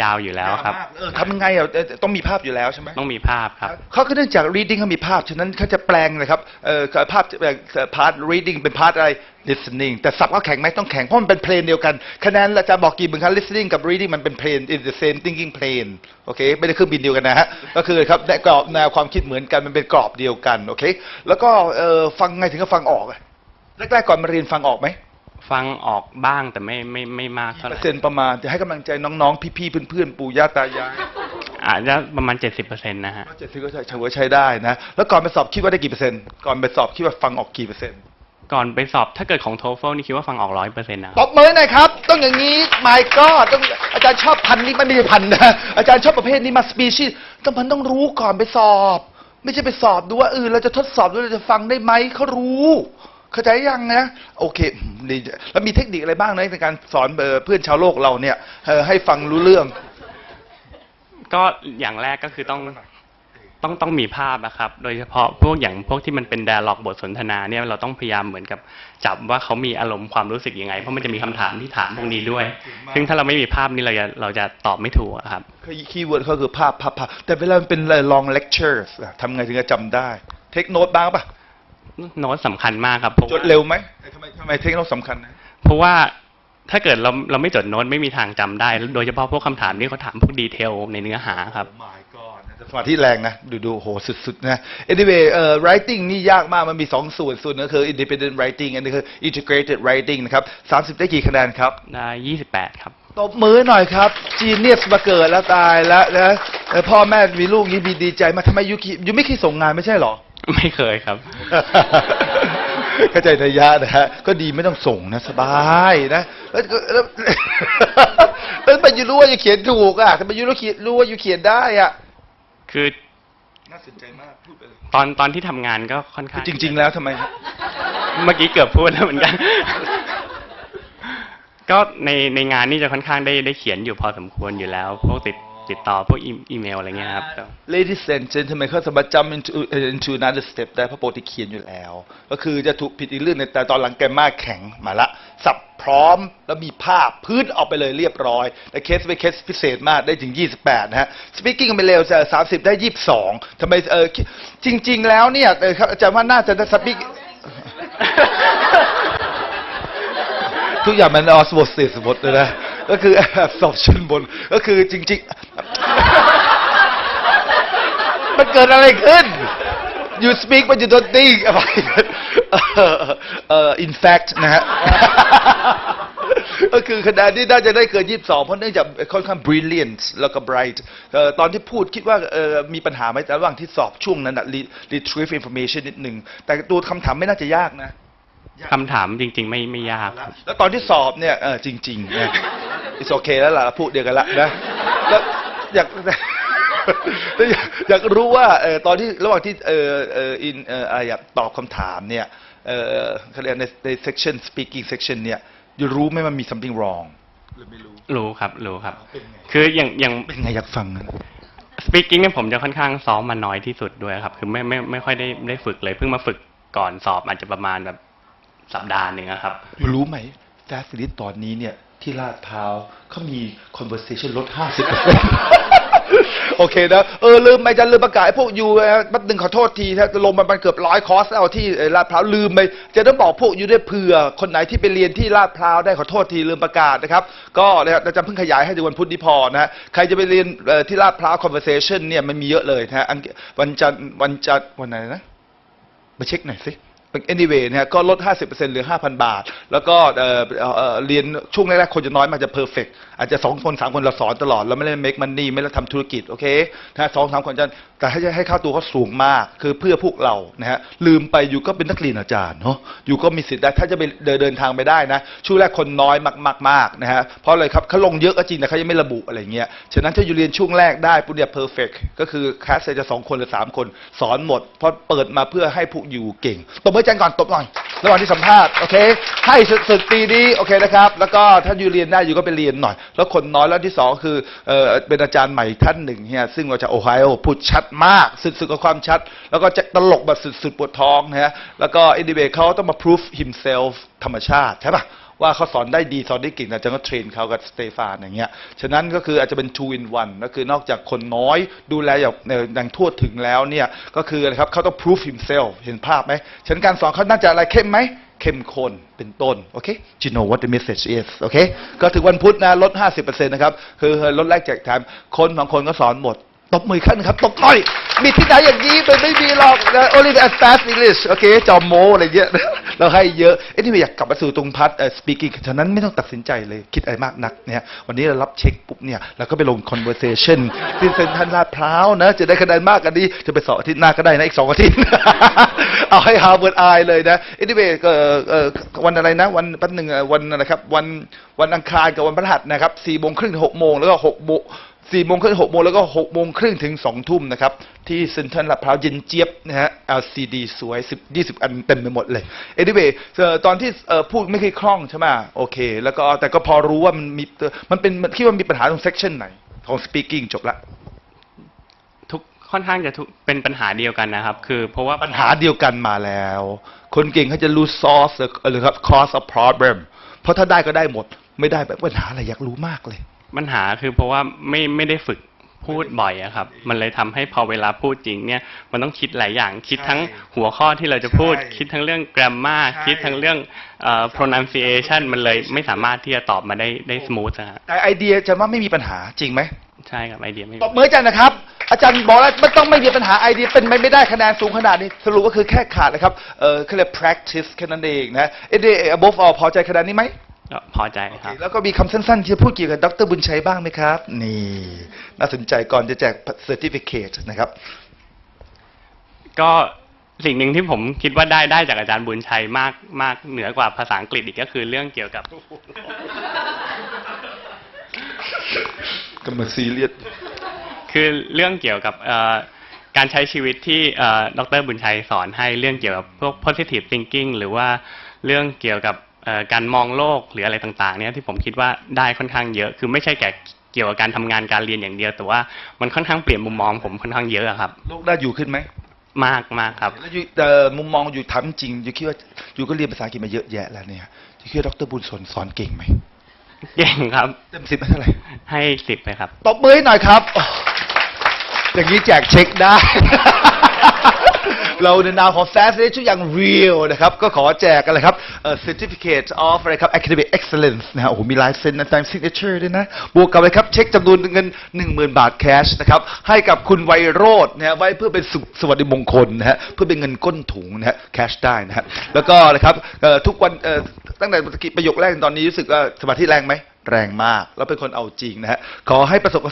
ยาวอยู่แล้วครับ เออทำยังไงอะเอ่อต้องมีภาพอยู่แล้วใช่ไหมต้องมีภาพครับ เขาก็เนื่องจาก reading เขามีภาพ ฉะนั้นเขาจะแปลงนะครับเอ่อภาพพาร์ท reading เป็นพาร์ทอะไร listening แต่ศัพท์เขาแข็งไหมต้องแข็ง เพราะมันเป็นเพลนเดียวกัน คะแนนอาจารย์บอกกี่เหมือนกัน listening กับ reading มันเป็นเพลน in the same thinking plane โอเค ไม่ได้เครื่องบินเดียวกันนะฮะ ก็คือครับในกรอบแนวความคิดเหมือนกัน มันเป็นกรอบเดียวกัน โอเค แล้วก็เอ่อฟังไงถึงจะฟังออกอะแรกๆก่อนมาเรียนฟังออกไหม ฟังออกบ้างแต่ไม่ไม่ไม่มากเท่าไหเปอร่ร์เซ็นต์ประมาณจะให้กำลังใจน้องๆ พี่ๆ เพื่อนๆ ปู่ย่าตายายอาจจะประมาณ 70%นะฮะ เจ็ดสิบก็ใช้ถือว่าใช้ได้นะ แล้วก่อนไปสอบคิดว่าได้กี่เปอร์เซ็นต์ก่อนไปสอบคิดว่าฟังออกกี่เปอร์เซ็นต์ก่อนไปสอบถ้าเกิดของ TOEFL นี่คิดว่าฟังออกร้อยเปอร์เซ็นต์นะ ตบมือหน่อยครับ ต้องอย่างนี้ my god ต้องอาจารย์ชอบพันธุ์นี้มันไม่ใช่พันธุ์นะ อาจารย์ชอบประเภทนี้มาสปีชีส์ต้องมันต้องรู้ก่อนไปสอบ ไม่ใช่ไปสอบดูว่าเออเราจะทดสอบดูเราจะฟังได้ไหมเขารู้ เข้าใจยังนะโอเคดีแล้วมีเทคนิคอะไรบ้างนะในการสอนเอ่อเพื่อนชาวโลกเราเนี่ยเอ่อให้ฟังรู้เรื่อง ก็อย่างแรกก็คือต้องต้องต้องมีภาพนะครับ โดยเฉพาะพวกอย่างพวกที่มันเป็น d ด a l ล็อกบทสนทนาเนี่ยเราต้องพยายามเหมือนกับจับว่าเขามีอารมณ์ความรู้สึกยังไง เพราะมันจะมีคำถามที่ถามพวกนี้ด้วย ซึ่งถ้าเราไม่มีภาพนี่เราจะเราจะตอบไม่ถูกอะครับคีย์เวิร์ดเขาคือภาพภาพภาพแต่เวลามันเป็น long lectures อะทำไงถึงจะจำได้ เทคโนตบ้างปะ โน้ตสำคัญมากครับเพราะจว่าดเร็วไหมทำไมทำไมเทคโนตสำคัญนะ เพราะว่าถ้าเกิดเราเราไม่จดโน้ตไม่มีทางจำได้ โดยเฉพาะพวกคำถามที่เขาถามพวกดีเทลในเนื้อหาครับ my god นะแต่สมาธิแรงนะ ดูดูโห สุด ๆ นะ anyway เอ่อ writing นี่ยากมาก มันมีสองส่วน ส่วนหนึงคือ independent writing อันนี้คือ integrated writing นะครับ 30 ได้กี่คะแนนครับ ได้ยี่สิบแปดครับ ตบมือหน่อยครับ genius มาเกิดแล้วตายแล้วนะเอ่อพ่อแม่มีลูกนี้มีดีใจมากทำไมยูคิยูไม่เคยส่งงานไม่ใช่เหรอ ไม่เคยครับ เข้าใจนัยยะนะฮะก็ดีไม่ต้องส่งนะสบายนะแล้วก็แล้ว แล้วทำไมยูรู้ว่ายูเขียนถูกอะทำไมยูรู้เขียนรู้ว่ายูเขียนได้อะคือน่าสนใจมากพูดไปเลยตอนตอนที่ทำงานก็ค่อนข้างจริง ๆ แล้วทำไมเมื่อกี้เกือบพูดแล้วเหมือนกัน ก็ในในงานนี่จะค่อนข้างได้ได้เขียนอยู่พอสมควรอยู่แล้ว พวกติด ติดต่อพวกอีอีเมลอะไรเงี้ยครับแต่ Ladies and gentlemen เขาสามารถ jump into into another step ได้เพราะปกติเขียนอยู่แล้ว ก็คือจะถูกผิดอีกเรื่องหนึงแต่ตอนหลังแกมากแข็งมาละ สับพร้อมแล้วมีภาพพื้นออกไปเลยเรียบร้อยแต่เคสเป็นเคสพิเศษมากได้ถึง 28 นะฮะ speaking ไปเร็วจะ 30 ได้ 22ทำไมเออจริง ๆ แล้วเนี่ยเออครับอาจารย์ว่าน่าจะได้ speak ทุกอย่างมันออสโมซิสหมดเลยนะ ก็คือ absorption บน ก็คือจริงๆ มันเกิดอะไรขึ้น you speak but you don't think อะไรเอ่อเอ่อ in fact นะฮะ ก็คือคะแนนที่น่าจะได้เกิน 22 เพราะเนื่องจากค่อนข้าง brilliant แล้วก็ bright เอ่อตอนที่พูดคิดว่าเอ่อมีปัญหาไหมแต่ระหว่างที่สอบช่วงนั้นนะ re- retrieve information นิดหนึ่ง แต่ตัวคำถามไม่น่าจะยากนะ คำถามจริง ๆ ไม่ไม่ยากครับแล้วตอนที่สอบเนี่ยเออจริงๆ เนี่ย it's okay แล้วล่ะพูดเดียวกันละนะแล้วอยากแล้วอยากอยากรู้ว่าเออตอนที่ระหว่างที่เออเอออินเอออะไรอยากตอบคำถามเนี่ยเออเขาเรียกในใน section speaking section เนี่ยอยู่รู้ไหมมันมี something wrong หรือไม่รู้รู้ครับรู้ครับเป็นไงคืออย่างอย่างเป็นไงอยากฟังนะ speaking เนี่ยผมจะค่อนข้างซ้อมมาน้อยที่สุดด้วยครับ คือไม่ไม่ไม่ค่อยได้ได้ฝึกเลย เพิ่งมาฝึกก่อนสอบอาจจะประมาณแบบสัปดาห์หนึ่งอะครับอยู่รู้ไหมแฟฟิลิตตอนนี้เนี่ย ที่ลาดพร้าวเขามี conversation ลด 50 โอเคนะ เออ ลืมไปจะลืมประกาศไอ้พวกยูนะแป๊บนึงขอโทษทีถ้าลงมามันเกือบร้อยคอร์สแล้วที่ลาดพร้าวลืมไปจะต้องบอกพวกยูด้วยเผื่อ คนไหนที่ไปเรียนที่ลาดพร้าวได้ขอโทษทีลืมประกาศนะครับ ก็นะครับเราจะเพิ่งขยายให้ถึงวันพุธนี้พอนะฮะใครจะไปเรียนที่ลาดพร้าว conversation เนี่ยมันมีเยอะเลยนะฮะวันจันทร์วันจันทร์วันไหนนะมาเช็คหน่อยสิ anyway นะฮะก็ลด 50%เหลือ 5,000 บาท แล้วก็เอ่อเอ่อเรียนช่วงแรกๆ คนจะน้อยมากจะ perfect อาจจะ 2 คน 3 คนเราสอนตลอด เราไม่ได้ make money ไม่ได้ทำธุรกิจ โอเคถ้าสองสามคนจะแต่ให้ให้ค่าตัวเขาสูงมาก คือเพื่อพวกเรานะฮะลืมไปอยู่ก็เป็นนักเรียนอาจารย์เนาะอยู่ก็มีสิทธิ์ได้ ถ้าจะไปเดินเดินทางไปได้นะช่วงแรกคนน้อยมากๆๆนะฮะเพราะอะไรครับเขาลงเยอะก็จริงแต่เขายังไม่ระบุอะไรเงี้ยฉะนั้นถ้าอยู่เรียนช่วงแรกได้ปุ๊บเนี่ย perfect ก็คือคลาสจะสองคนหรือสามคนสอนหมดเพราะเปิดมาเพื่อให้พวกอยู่เก่งตบออจันก่อนตบหน่อย ระหว่างที่สัมภาษณ์โอเค ให้สุดๆปีนี้โอเคนะครับ แล้วก็ถ้าอยู่เรียนได้อยู่ก็ไปเรียนหน่อย แล้วคนน้อยแล้วที่สองคือเออเป็นอาจารย์ใหม่ท่านหนึ่งเนี่ยซึ่งมาจากโอไฮโอพูดชัดมากสุดๆกับความชัด แล้วก็จะตลกแบบสุดๆปวดท้องนะฮะแล้วก็อินดิเบเขาต้องมา proof himself ธรรมชาติใช่ปะ ว่าเขาสอนได้ดีสอนได้เก่งอาจารย์ก็เทรนเขากับสเตฟานอย่างเงี้ยฉะนั้นก็คืออาจจะเป็น two in one ก็คือนอกจากคนน้อยดูแลอย่างเอ่ออย่างทั่วถึงแล้วเนี่ยก็คือนะครับเขาต้อง prove himself เห็นภาพไหมฉะนั้นการสอนเขาน่าจะอะไรเข้มไหมเข้มข้นเป็นต้น โอเค you know what the message is โอเค ก็ถึงวันพุธนะ ลด 50%นะครับ คือลดแรกแจกแถมคนบางคนก็สอนหมด ตบมือขั้นครับ ตบก้อย มีที่ไหนอย่างนี้มันไม่มีหรอกนะ only as fast English โอเค จอมโมอะไรเงี้ย เราให้เยอะ เอ้นี่ไม่อยากกลับมาสู่ตรงพัด speaking ฉะนั้นไม่ต้องตัดสินใจเลยคิดอะไรมากนักเนี่ย วันนี้เรารับเช็คปุ๊บเนี่ยเราก็ไปลง conversation ที่เซ็นทรัลลาดพร้าวนะ จะได้คะแนนมากกันดีจะไปสอบอาทิตย์หน้าก็ได้นะ อีกสองอาทิตย์ เอาให้ Harvard Eye เลยนะ anyway ก็เอ่อเออวันอะไรนะ วันแป๊บหนึ่งวันอะไรครับ วันวันอังคารกับวันพฤหัสนะครับสี่โมงครึ่งถึงหกโมงแล้วก็หกโมง สี่โมงครึ่งหกโมงแล้วก็หกโมงครึ่งถึงสองทุ่มนะครับ ที่เซ็นทรัลลาดพร้าวเย็นเจี๊ยบนะฮะ LCD สวยสิบยี่สิบอันเต็มไปหมดเลย anyway เอ่อตอนที่เอ่อพูดไม่เคยคล่องใช่ไหมโอเค แล้วก็แต่ก็พอรู้ว่ามันมีมันเป็นมันคิดว่ามีปัญหาตรง section ไหน ของ speaking จบละทุกค่อนข้างจะทุกเป็นปัญหาเดียวกันนะครับ คือเพราะว่าปัญหาเดียวกันมาแล้ว คนเก่งเขาจะรู้ source หรือหรือครับ cause of problem เพราะถ้าได้ก็ได้หมด ไม่ได้แบบปัญหาอะไรอยากรู้มากเลย ปัญหาคือเพราะว่าไม่ไม่ได้ฝึกพูดบ่อยอะครับ มันเลยทำให้พอเวลาพูดจริงเนี่ยมันต้องคิดหลายอย่างคิดทั้งหัวข้อที่เราจะพูดใช่คิดทั้งเรื่อง grammar ใช่คิดทั้งเรื่องเอ่อ pronunciation มันเลยไม่สามารถที่จะตอบมาได้ได้ smooth นะฮะแต่ไอเดียจะว่าไม่มีปัญหาจริงไหมใช่ครับไอเดียไม่ตบมืออาจารย์นะครับ อาจารย์บอกแล้วมันต้องไม่มีปัญหาไอเดียเป็นไปไม่ได้คะแนนสูงขนาดนี้สรุปก็คือแค่ขาดนะครับเออเขาเรียก practice แค่นั้นเองนะเอเด above all พอใจขนาดนี้ไหม ก็พอใจครับ แล้วก็มีคำสั้นๆที่จะพูดเกี่ยวกับดรบุญชัยบ้างไหมครับ นี่น่าสนใจก่อนจะแจก certificate นะครับ ก็สิ่งหนึ่งที่ผมคิดว่าได้ได้จากอาจารย์บุญชัยมากมากเหนือกว่าภาษาอังกฤษอีกก็คือเรื่องเกี่ยวกับ ก็มาซีเรียสคือเรื่องเกี่ยวกับเอ่อการใช้ชีวิตที่เอ่อดรบุญชัยสอนให้เรื่องเกี่ยวกับพวก positive thinking หรือว่าเรื่องเกี่ยวกับเอ่อ การมองโลกหรืออะไรต่างๆเนี่ยที่ผมคิดว่าได้ค่อนข้างเยอะ คือไม่ใช่แค่เกี่ยวกับการทำงานการเรียนอย่างเดียว แต่ว่ามันค่อนข้างเปลี่ยนมุมมองผมค่อนข้างเยอะอะครับโลกน่าอยู่ขึ้นไหมมากมากครับแล้วอยู่แต่มุมมองอยู่ถามจริง อยู่คิดว่าอยู่ก็เรียนภาษาอังกฤษมาเยอะแยะแล้วเนี่ยอยู่คิดว่าดรบุญสนสอนเก่งไหมเก่งครับเต็มสิบให้เท่าไหร่ให้สิบไปครับตบมือให้หน่อยครับโอ้อย่างนี้แจกเช็คได้ เราในนามของ f a s t ทุกอย่าง real นะครับ ก็ขอแจกกันเลยครับเอ่อ certificate of อะไรครับ academic excellence นะฮะโอ้โหมีลายเซ็นนะตาม signature ด้วยนะ บวกกับเลยครับ เช็คจำนวนเงิน 10,000 บาทแคชนะครับ ให้กับคุณไวโรจน์นะฮะไว้เพื่อเป็นสุขสวัสดิมงคลนะฮะเพื่อเป็นเงินก้นถุงนะฮะแคชได้นะฮะแล้วก็นะครับเอ่อทุกวันเอ่อตั้งแต่ประโยคแรกถึงตอนนี้รู้สึกว่าสมาธิแรงไหมแรงมาก แล้วเป็นคนเอาจริงนะฮะขอให้ประสบ